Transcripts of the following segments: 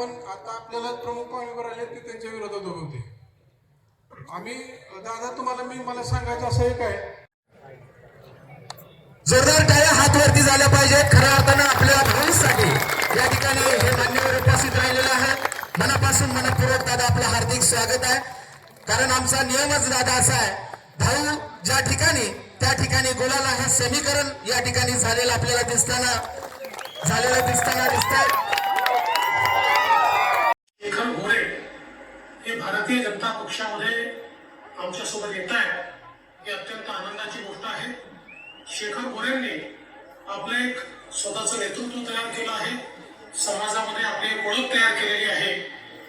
पण आता आपल्याला प्रमुख पाहुणेवर आले ते त्यांच्या विरोधात उभे होते. आम्ही दादा तुम्हाला मी मला सांगायचं असं एक आहे. जोरदार टाळ्या हात वरती झाल्या पाहिजेत. खऱ्या अर्थानं आपल्या भविष्यासाठी या ठिकाणी हे मान्यवर उपस्थित राहिलेलं आहे मनापासून मनपूर्वक दादा आपलं हार्दिक स्वागत आहे. कारण आमचा नियमच दादा असा आहे भाऊ ज्या ठिकाणी त्या ठिकाणी गुलाला हे समीकरण या ठिकाणी झालेलं आपल्याला दिसताना झालेलं दिसताना दिसत शेखर घोरे हे भारतीय जनता पक्षामध्ये आमच्यासोबत येत आहेत ही अत्यंत आनंदाची गोष्ट आहे. शेखर गोरेंनी आपलं एक स्वतःचं नेतृत्व तयार केलं आहे. समाजामध्ये आपली एक ओळख तयार केलेली आहे.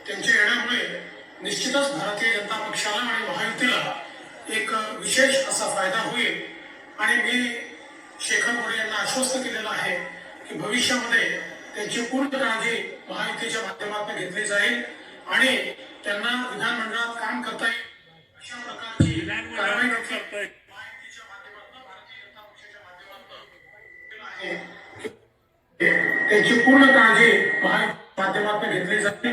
त्यांच्या येण्यामुळे निश्चितच भारतीय जनता पक्षाला आणि महायुतीला एक विशेष असा फायदा होईल. आणि मी शेखर गोरे यांना आश्वस्त केलेलं आहे की भविष्यामध्ये त्यांची पूर्ण काळजी महायुतीच्या माध्यमातून घेतली जाईल आणि त्यांना विधानमंडळात काम करता येईल. अशा प्रकारची कारवाई देखील महायुतीच्या पूर्ण काळजी महायुतीच्या माध्यमातून घेतली जाते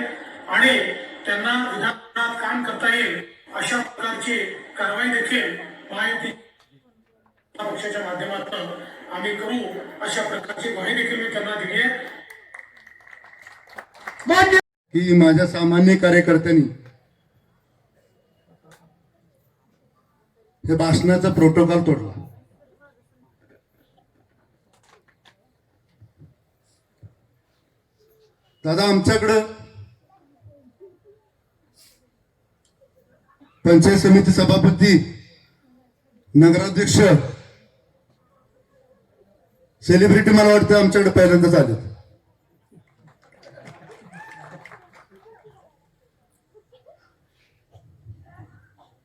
आणि त्यांना विधानमंडळात काम करता येईल अशा प्रकारची कारवाई देखील माहिती पक्षाच्या माध्यमातून आम्ही करू अशा प्रकारची ग्वाही देखील मी त्यांना दिली आहे. की माझ्या सामान्य कार्यकर्त्यांनी हे भाषणाचा प्रोटोकॉल तोडला. दादा आमच्याकडं पंचायत समिती सभापती नगराध्यक्ष सेलिब्रिटी मला वाटतं आमच्याकडे पहिल्यांदाच आले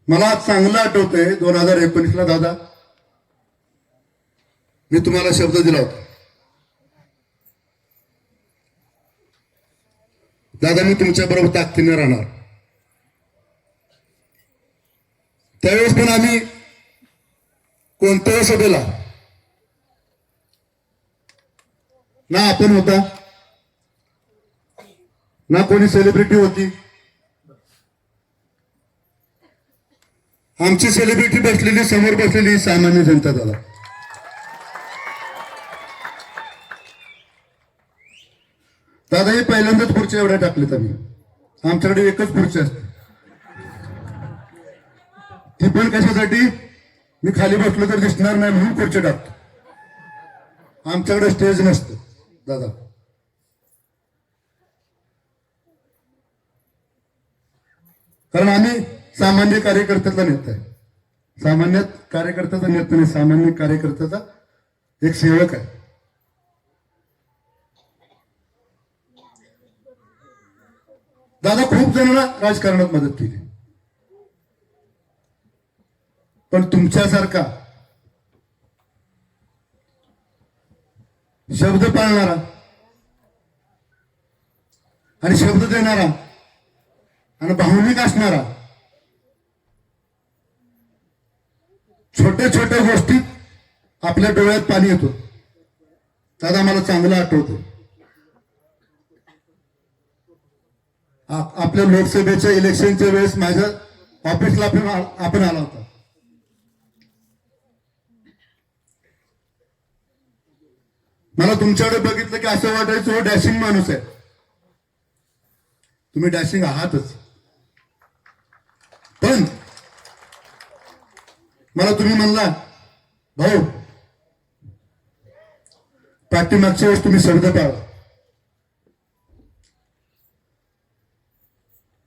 मला चांगलं आठवतंय दोन हजार एकोणीसला दादा. मी तुम्हाला शब्द दिला होता. दादा मी तुमच्या बरोबर ताकदीने राहणार. त्यावेळेस पण आम्ही कोणत्याही सभेला ना आपण होता ना कोणी सेलिब्रिटी होती आमची सेलिब्रिटी बसलेली समोर बसलेली सामान्य जनता झाला दादा हे पहिल्यांदाच खुर्च्या एवढ्या टाकलेत आम्ही. आमच्याकडे एकच खुर्ची असते. ती पण कशासाठी? मी खाली बसलो तर दिसणार नाही म्हणून खुर्ची टाकतो. आमच्याकडे स्टेज नसतं दादा. कारण आम्ही सामान्य कार्यकर्त्याचा नेता आहे. सामान्य कार्यकर्त्याचा नेता नाही सामान्य कार्यकर्त्याचा एक सेवक आहे. दादा खूप जणांना राजकारणात मदत केली. पण तुमच्यासारखा शब्द पाळणारा आणि शब्द देणारा आणि भावनिक असणारा छोट्या छोट्या गोष्टीत आपल्या डोळ्यात पाणी येतो. दादा मला चांगलं आठवतो आपल्या लोकसभेच्या इलेक्शनच्या वेळेस माझ्या ऑफिसला आपण आपण आला होता. मला तुमच्याकडे बघितलं की असं वाटायचं हो डॅशिंग माणूस आहे. तुम्ही डॅशिंग आहातच. पण मला तुम्ही म्हणला भाऊ पाठीमागच्या वेळेस तुम्ही शब्द पाळला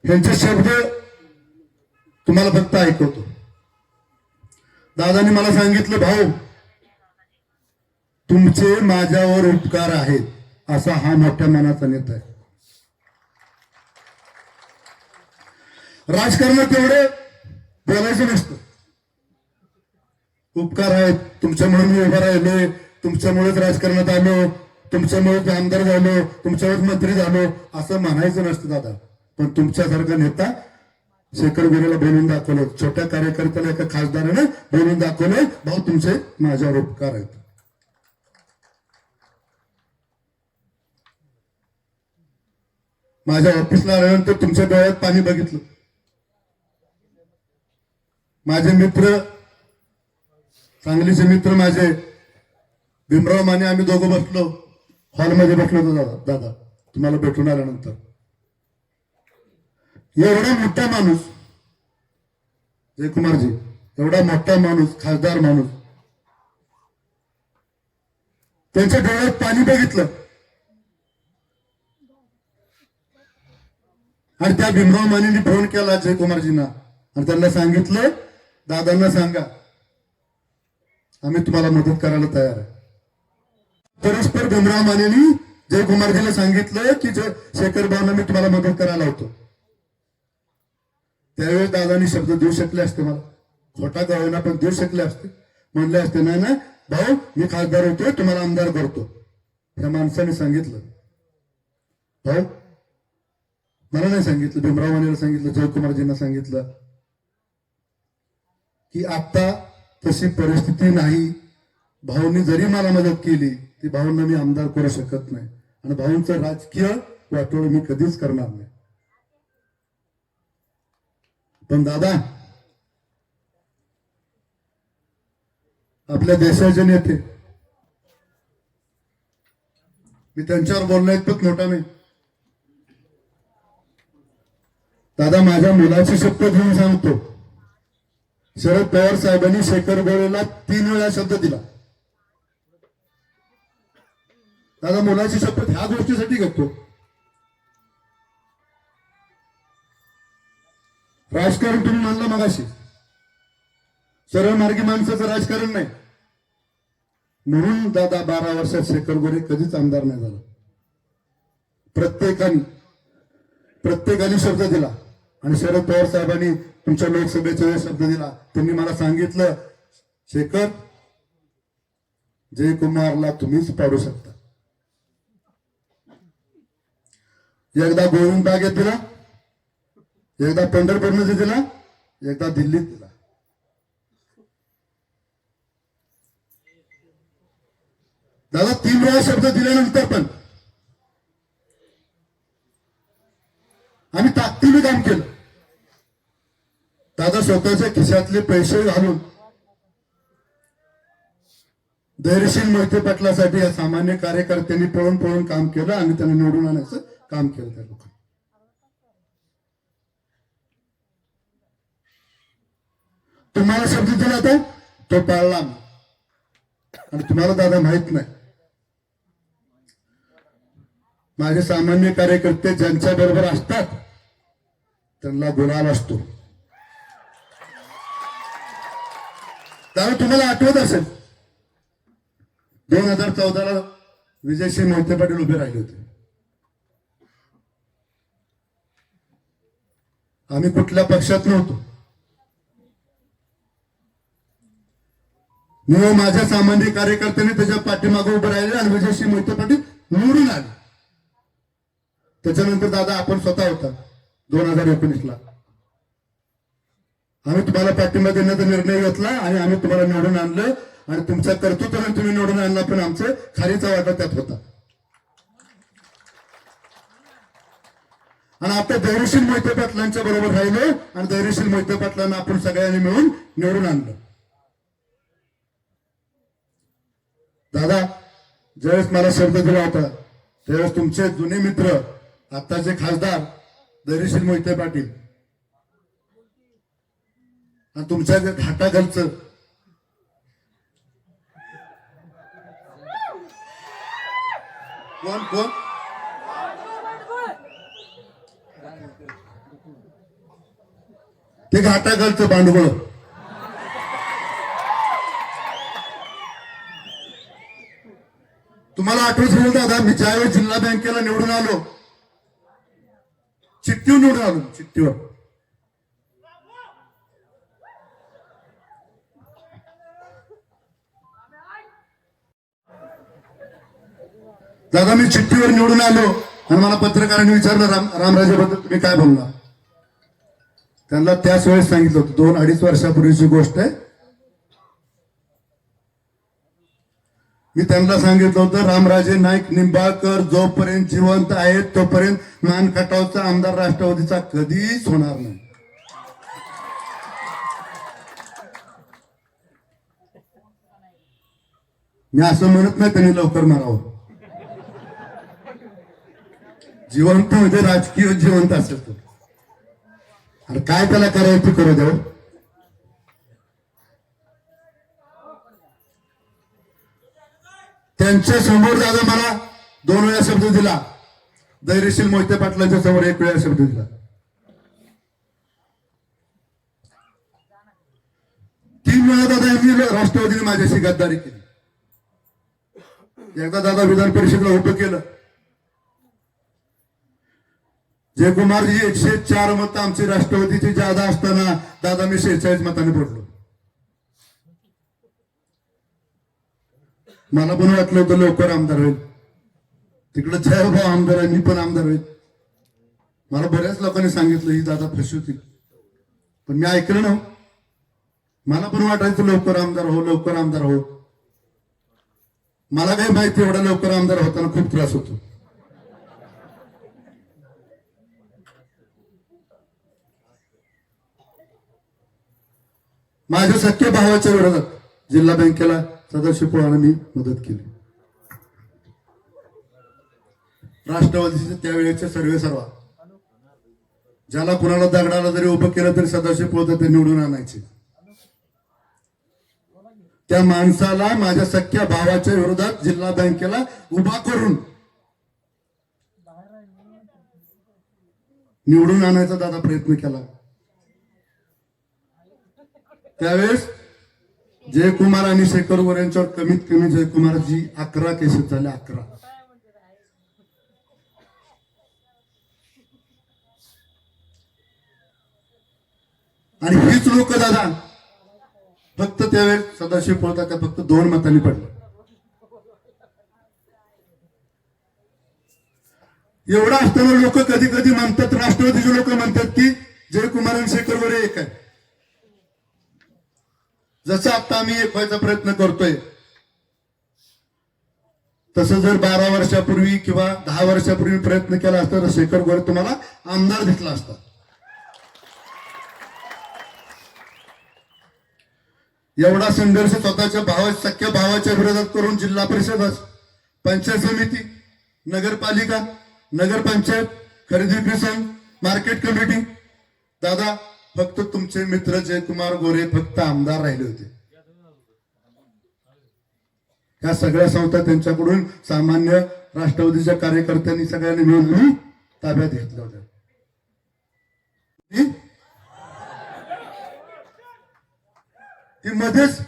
यांचे शब्द तुम्हाला फक्त ऐकवतो. दादानी मला सांगितलं भाऊ तुमचे माझ्यावर उपकार आहेत असा हा मोठ्या मनाचा नेता आहे. राजकारणात तेवढं बोलायचं नसतं. उपकार आहेत. तुमच्यामुळे मी उभा राहिलोय तुमच्यामुळेच राजकारणात आलो. तुमच्यामुळेच आमदार झालो. तुमच्यामुळेच मंत्री झालो. असं म्हणायचं नसतं दादा. पण तुमच्यासारखा नेता शेखर गुरेला बोलून दाखवलं. छोट्या कार्यकर्त्याला एका खासदाराने बोलून दाखवलंय. भाऊ तुमचे माझ्यावर उपकार आहेत. माझ्या ऑफिसला आल्यानंतर तुमच्या डोळ्यात पाणी बघितलं. माझे मित्र सांगलीचे मित्र माझे भीमराव माने आम्ही दोघं बसलो. हॉलमध्ये बसलो होतो दादा दादा. तुम्हाला भेटून आल्यानंतर. एवढा मोठा माणूस जयकुमारजी एवढा मोठा माणूस खासदार माणूस. त्यांच्या डोळ्यात पाणी बघितलं. आणि त्या भीमराव मानेनी फोन केला जयकुमारजींना. आणि त्यांना सांगितलं दादांना सांगा आम्ही तुम्हाला मदत करायला तयार आहे. परस्पर भीमराव मानेनी जयकुमारजीला सांगितलं की जय शेखर भाऊना मी तुम्हाला मदत करायला होतो त्यावेळेस दादानी शब्द देऊ शकले असते मला. खोटा गावना पण देऊ शकले असते. म्हणले असते नाही ना भाऊ मी खासदार होतो तुम्हाला आमदार करतो. त्या माणसाने सांगितलं. भाऊ मला नाही सांगितलं भीमराव मानेला सांगितलं जयकुमारजींना सांगितलं. की आता तशी परिस्थिती नाही. भाऊंनी जरी मला मदत केली ती भाऊंना मी आमदार करू शकत नाही. आणि भाऊंचं राजकीय वाटोळ मी कधीच करणार नाही. पण दादा आपल्या देशाचे नेते मी त्यांच्यावर बोलणं इतपत मोठा नाही. दादा माझ्या मुलाची शपथ घेऊन सांगतो. शरद पवार साहेबांनी शेखर गोळेला तीन वेळा शब्द दिला. दादा मुलाची शपथ ह्या गोष्टीसाठी घेतो राजकारण तुम्ही मानलं मगाशी. सरळ मार्गी माणसाचं राजकारण नाही. म्हणून दादा बारा वर्षात शेखर गोरे कधीच आमदार नाही झाला. प्रत्येकाने प्रत्येकाने शब्द दिला. आणि शरद पवार साहेबांनी तुमच्या लोकसभेचा वेळेस शब्द दिला त्यांनी मला सांगितलं शेखर जयकुमारला तुम्हीच पाडू शकता. एकदा गोविंद बागेत दिला एकदा पंढरपूरमध्ये दिला एकदा दिल्लीत दिला. दादा तीन वेळा शब्द दिल्यानंतर पण आम्ही ताकदीने काम केलं. दादा स्वतःच्या खिशातले पैसे घालून धैर्यशील मोहिते पाटलासाठी या सामान्य कार्यकर्त्यांनी पळून पळून काम केलं आणि त्यांना निवडून आणायचं काम केलं त्या लोकांनी. तुम्हाला शब्द दिला तो? तो पाळला आणि तुम्हाला दादा माहीत नाही. माझे सामान्य कार्यकर्ते ज्यांच्या बरोबर असतात त्यांना गुलाल असतो. त्यामुळे तुम्हाला आठवत असेल दोन हजार चौदाला विजयसिंह मोहिते पाटील उभे राहिले होते. आम्ही कुठल्या पक्षात नव्हतो. मी माझ्या सामान्य कार्यकर्त्यांनी त्याच्या पाठीमागे उभे राहिले आणि विजयसिंह मोहिते पाटील निवडून आले. त्याच्यानंतर दादा आपण स्वतः होता दोन हजार एकोणीसला. आम्ही तुम्हाला पाठिंबा देण्याचा निर्णय घेतला आणि आम्ही तुम्हाला निवडून आणलं. आणि तुमच्या कर्तृत्वाने तुम्ही निवडून आणला पण आमचं खारीचा वाटा त्यात होता. आणि आता धैर्यशील मोहिते पाटलांच्या बरोबर राहिलो आणि धैर्यशील मोहिते पाटलांना आपण सगळ्यांनी मिळून निवडून आणलं. दादा ज्यावेळेस मला शब्द दिला होता त्यावेळेस तुमचे जुने मित्र आत्ताचे खासदार धैर्यशील मोहिते पाटील. आणि तुमच्या घाटाघरचं कोण कोण? ते घाटाघरचं भांडवळ. तुम्हाला आठवत होईल दादा मी ज्यावेळेस जिल्हा बँकेला निवडून आलो चिठ्ठीवर निवडून आलो चिठ्ठीवर. दादा मी चिठ्ठीवर निवडून आलो आणि मला पत्रकारांनी विचारलं राम रामराजेबद्दल तुम्ही काय बोलला? त्यांना त्याच वेळेस सांगितलं होतं दोन अडीच वर्षापूर्वीची गोष्ट आहे. मी त्यांना सांगितलं होतं रामराजे नाईक निंबाळकर जोपर्यंत जिवंत आहेत तोपर्यंत नानखटावचा आमदार राष्ट्रवादीचा कधीच होणार नाही. मी असं म्हणत नाही त्यांनी लवकर मारावं. जिवंत म्हणजे राजकीय जिवंत असेल तो आणि काय त्याला करायचं करू द्यावं त्यांच्यासमोर दादा मला दोन वेळा शब्द दिला. धैर्यशील मोहिते पाटलांच्या समोर एक वेळा शब्द दिला. तीन वेळा दादा यांनी राष्ट्रवादीने माझ्याशी गद्दारी केली. एकदा दादा विधान परिषदेला उभं केलं. जयकुमारजी एकशे चार मत आमची राष्ट्रवादीची जादा असताना दादा मी शेहेचाळीस मताने पडलो मला पण वाटलं होतं लवकर आमदार होईल. तिकडे जयभाऊ आमदार आहे मी पण आमदार होईल. मला बऱ्याच लोकांनी सांगितलं ही दादा फशी होती. पण मी ऐकलं ना हो. मला पण वाटायचं लवकर आमदार हो लवकर आमदार हो. मला काही माहिती एवढा लवकर आमदार होताना खूप त्रास होतो. माझ्या सख्या भावाच्या विरोधात जिल्हा बँकेला सदस्य पोळानं मी मदत केली. राष्ट्रवादीचे त्यावेळेचे सर्वे सर्वा. ज्याला कुणाला दगडाला जरी उभं केलं तरी सदस्य पोळत ते निवडून आणायचे. त्या माणसाला माझ्या सख्या भावाच्या विरोधात जिल्हा बँकेला उभा करून निवडून आणायचा दादा प्रयत्न केला. त्यावेळेस जयकुमार आणि शेखर वर यांच्यावर कमीत कमी जयकुमारची अकरा केसेस झाले अकरा. आणि हीच लोक दादा फक्त त्यावेळेस सदाशिव पळता त्या फक्त दोन मतांनी पडले. एवढं असताना लोक कधी कधी म्हणतात राष्ट्रवादीचे लोक म्हणतात की जयकुमार आणि शेखर वर एक आहे जसं आता आम्ही एक व्हायचा प्रयत्न करतोय तसं जर बारा वर्षापूर्वी किंवा दहा वर्षापूर्वी प्रयत्न केला असता तर शेखर गोरे तुम्हाला आमदार दिसला असता. एवढा संघर्ष स्वतःच्या भावा सख्या भावाच्या विरोधात करून जिल्हा परिषद पंचायत समिती नगरपालिका नगरपंचायत खरेदी विक्री संघ मार्केट कमिटी दादा फक्त तुमचे मित्र जयकुमार गोरे फक्त आमदार राहिले होते. या सगळ्या संस्था त्यांच्याकडून सामान्य राष्ट्रवादीच्या कार्यकर्त्यांनी सगळ्यांनी मिळून ताब्यात घेतल्या होत्या. ती- ती मध्येच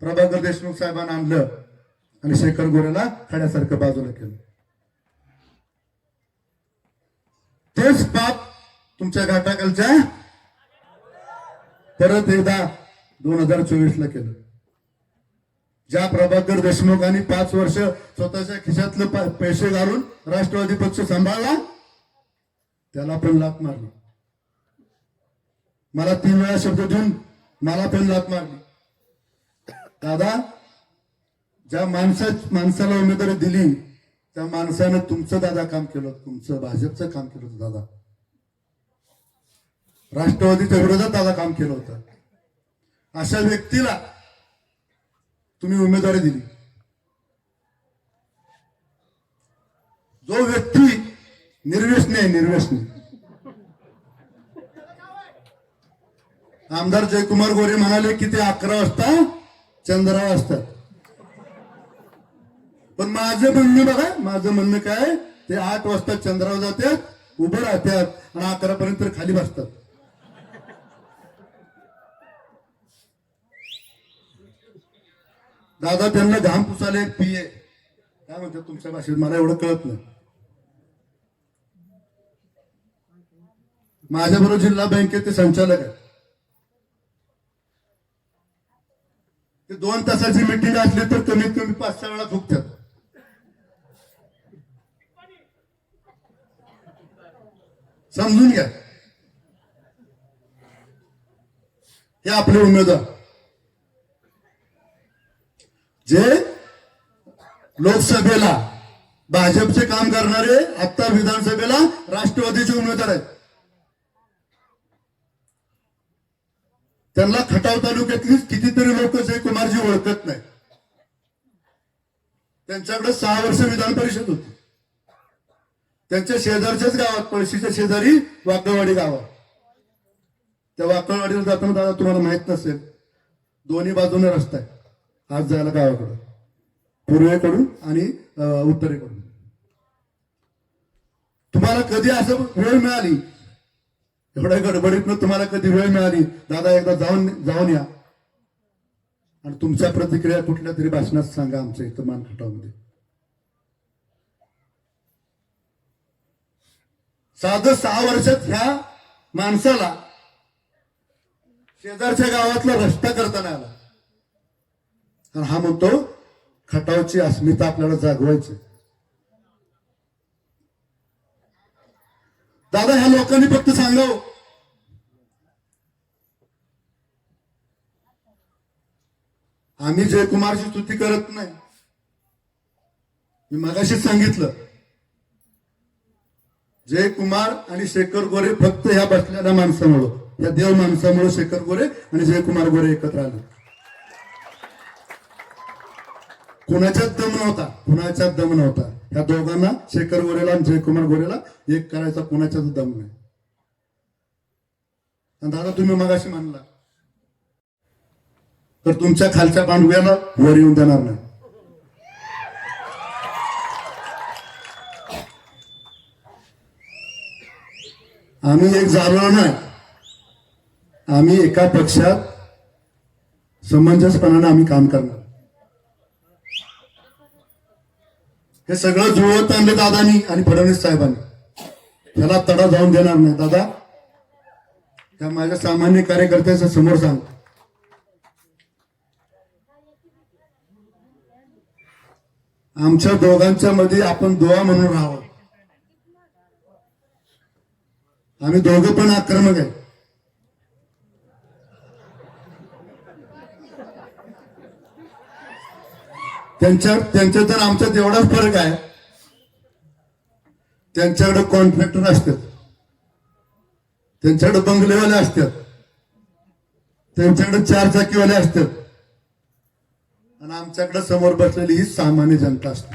प्रभाकर देशमुख साहेबांना आणलं आणि शेखर गोरेला खड्यासारखं बाजूला केलं. तेच पाप तुमच्या घाटाखालच्या परत एकदा दोन हजार चोवीस ला केलं. ज्या प्रभाकर देशमुखांनी पाच वर्ष स्वतःच्या खिशातले पैसे घालून राष्ट्रवादी पक्ष सांभाळला त्याला पण लात मारली. मला तीन वेळा शब्द देऊन मला पण लात मारली. दादा ज्या माणसा माणसाला उमेदवारी दिली त्या माणसानं तुमचं दादा काम केलं तुमचं भाजपचं काम केलं होतं दादा. राष्ट्रवादीच्या विरोधात दादा काम केलं होतं. अशा व्यक्तीला तुम्ही उमेदवारी दिली. जो व्यक्ती निर्व्यसनी आहे निर्व्यसनी आमदार जयकुमार गोरे म्हणाले की ते अकरा वाजता चंद्रावर असतात. पण माझं म्हणणं बघा माझं म्हणणं काय ते आठ वाजता चंद्रावर जातात उभं राहतात आणि अकरा पर्यंत खाली बसतात. दादा त्यांना घाम पुसाले एक पिये काय म्हणतात तुमच्या भाषेत? मला एवढं कळत नाही. माझ्याबरोबर जिल्हा बँकेचे संचालक आहेत. ते दोन तासाची मिटिंग असली तर कमीत कमी पाच सहा वेळा फुकतात समजून घ्या. हे आपले उमेदवार. जे लोकसभेला भाजपचे काम करणारे आता विधानसभेला राष्ट्रवादीचे उमेदवार आहेत. त्यांना खटाव तालुक्यातली कितीतरी लोक जयकुमारजी ओळखत नाही त्यांच्याकडे सहा वर्ष विधान परिषद होती. त्यांच्या शेजारच्याच गावात पळशीच्या शेजारी वाकळवाडी गावात त्या वाकळवाडीला जाताना दादा तुम्हाला माहीत नसेल दोन्ही बाजूने रस्ता आहे. आज जायला गावाकडं. पूर्वेकडून आणि उत्तरेकडून. तुम्हाला कधी असं वेळ मिळाली? एवढ्या गडबडीतनं तुम्हाला कधी वेळ मिळाली? दादा एकदा जाऊन जाऊन या. आणि तुमच्या प्रतिक्रिया कुठल्या तरी भाषणात सांगा आमच्या इथं मानखटामध्ये साध सहा वर्षात ह्या माणसाला शेजारच्या गावातला रस्ता करताना आला. आणि हा म्हणतो खटावची अस्मिता आपल्याला जागवायची. दादा ह्या लोकांनी फक्त सांगाव हो. आम्ही जयकुमारची स्तुती करत नाही. मी मगाशीच सांगितलं. जयकुमार आणि शेखर गोरे फक्त ह्या बसलेल्या माणसामुळं या देव माणसामुळे शेखर गोरे आणि जयकुमार गोरे एकत्र आले. कुणाच्याच दम नव्हता कुणाच्याच दम नव्हता. ह्या दोघांना शेखर गोरेला आणि जयकुमार गोरेला एक करायचा कुणाच्याच दम नाही. आणि दादा तुम्ही मगाशी मानला तर तुमच्या खालच्या बांधव्याला वर येऊन देणार नाही. आम्ही एक झालो नाही. आम्ही एका पक्षात समंजसपणाने आम्ही काम करणार. हे सगळं जुळवत आणले दादानी आणि फडणवीस साहेबांनी. त्याला तडा जाऊन देणार नाही. दादा त्या माझ्या सामान्य कार्यकर्त्याच्या समोर सांग. आमच्या दोघांच्या मध्ये आपण दुवा म्हणून राहावं. आम्ही दोघं पण आक्रमक आहे. त्यांच्या त्यांच्या तर आमच्यात एवढा फरक आहे. त्यांच्याकडे कॉन्ट्रॅक्टर असतात. त्यांच्याकडे बंगलेवाले असतात. त्यांच्याकडे चार चाकीवाले असतात. आणि आमच्याकडे समोर बसलेली ही सामान्य जनता असते.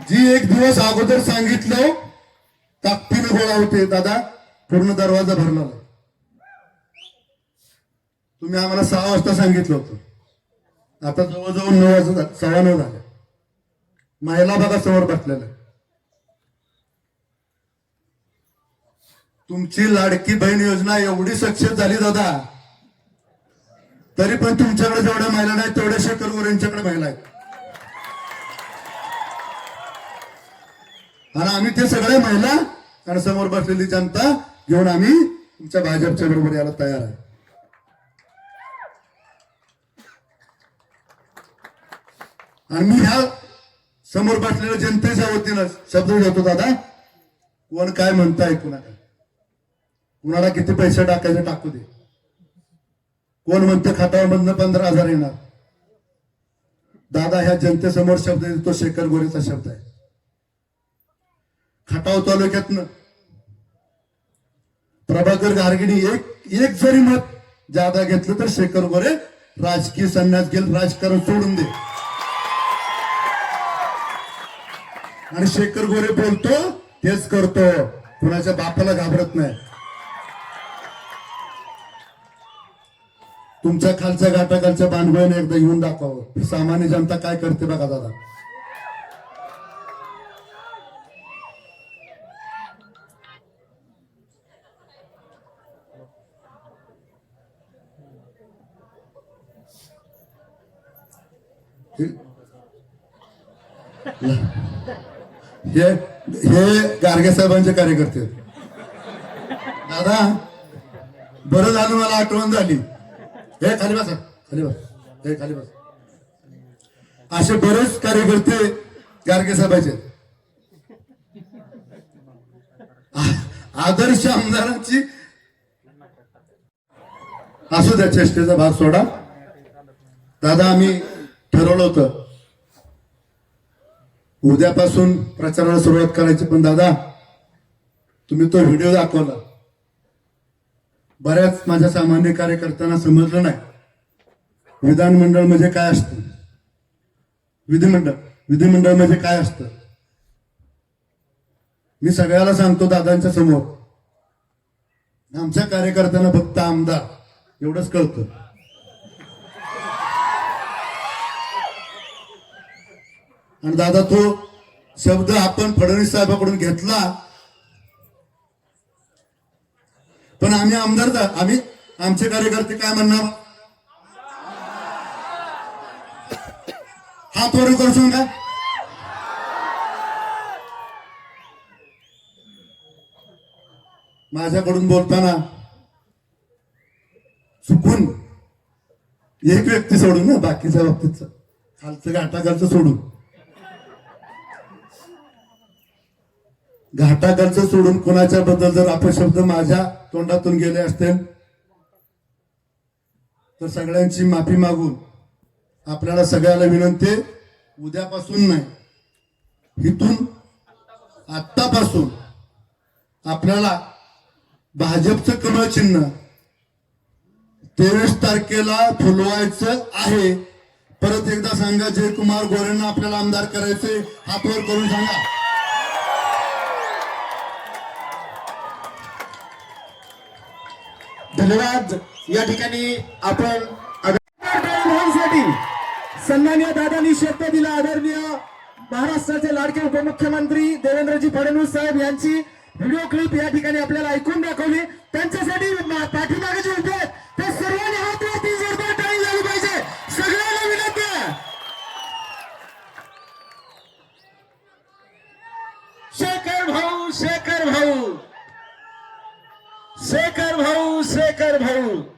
जी एक दिवस अगोदर सांगितलं ताकदीने गोळा होते. दादा पूर्ण दरवाजा भरला तुम्ही आम्हाला सहा वाजता सांगितलं होतं. आता जवळजवळ नऊ वाजता सव्वा नऊ झाले. महिला बघा समोर बसलेल्या. तुमची लाडकी बहीण योजना एवढी सक्सेस झाली दादा. तरी पण तुमच्याकडे जेवढ्या महिला नाही तेवढ्या शेखर गोरेंच्याकडे महिला आहेत. आणि आम्ही ते सगळ्या महिला आणि समोर बसलेली जनता घेऊन आम्ही तुमच्या भाजपच्या बरोबर यायला तयार आहे. आणि मी ह्या समोर बसलेल्या जनतेच्या वतीनं शब्द देतो दादा. कोण काय म्हणताय कुणाला? कुणाला किती पैसे टाकायचे टाकू दे. कोण म्हणतं खात्यामधनं पंधरा हजार येणार? दादा ह्या जनतेसमोर शब्द देतो शेखर गोरेचा शब्द आहे. खटाव तालुक्यातनं प्रभाकर गारगिणी एक एक जरी मत जादा घेतलं तर शेखर गोरे राजकीय संन्यास घेईल राजकारण सोडून दे आणि शेखर गोरे बोलतो तेच करतो. कुणाच्या बापाला घाबरत नाही. तुमच्या खालच्या घाटाखालच्या बांधवाने एकदा येऊन दाखवावं सामान्य जनता काय करते बघा दादा. हे हे गारगे साहेबांचे कार्यकर्ते आहेत. दादा बरं झालं मला आठवण झाली हे खाली बसा खाली बस हे खाली बस असे बरेच कार्यकर्ते गारगे साहेबांचे आहेत. आदर्श आमदारांची असू द्या चेष्टेचा भाग सोडा दादा आम्ही ठरवलं होतं उद्यापासून प्रचाराला सुरुवात करायची. पण दादा तुम्ही तो व्हिडिओ दाखवला. बऱ्याच माझ्या सामान्य कार्यकर्त्यांना समजलं नाही. विधानमंडळ म्हणजे काय असतं? विधिमंडळ. विधिमंडळ म्हणजे काय असतं? मी सगळ्याला सांगतो दादांच्या समोर. आमच्या कार्यकर्त्यांना फक्त आमदार. एवढंच कळतं. आणि दादा तो शब्द आपण फडणवीस साहेबाकडून घेतला. पण आम्ही आमदार आम्ही आमचे कार्यकर्ते काय म्हणणार? हात वर करू सांगा. माझ्याकडून बोलताना चुकून एक व्यक्ती सोडून ना बाकीच्या बाबतीत. खालचं घाटाखालचं सोडून. घाटाघरचं सोडून कोणाच्या बद्दल जर अपशब्द माझ्या तोंडातून गेले असतील? तर सगळ्यांची माफी मागून आपल्याला सगळ्याला विनंती उद्यापासून नाही इथून आत्तापासून आपल्याला भाजपचं कमळ चिन्ह तेवीस तारखेला फुलवायचं आहे. परत एकदा सांगा जयकुमार गोरेंना आपल्याला आमदार करायचे हातवर करून सांगा. धन्यवाद. या ठिकाणी आपण साठी सन्मान्य दादांनी शब्द दिला. आदरणीय महाराष्ट्राचे लाडके उपमुख्यमंत्री देवेंद्रजी फडणवीस साहेब यांची व्हिडिओ क्लिप या ठिकाणी आपल्याला ऐकून दाखवली. त्यांच्यासाठी मा- पाठीमागे जे उभे आहेत ते सर्वांनी हात वरती जोरदार टाळी झाली पाहिजे सगळ्यांना विनंती आहे शेखर भाऊ भाऊ.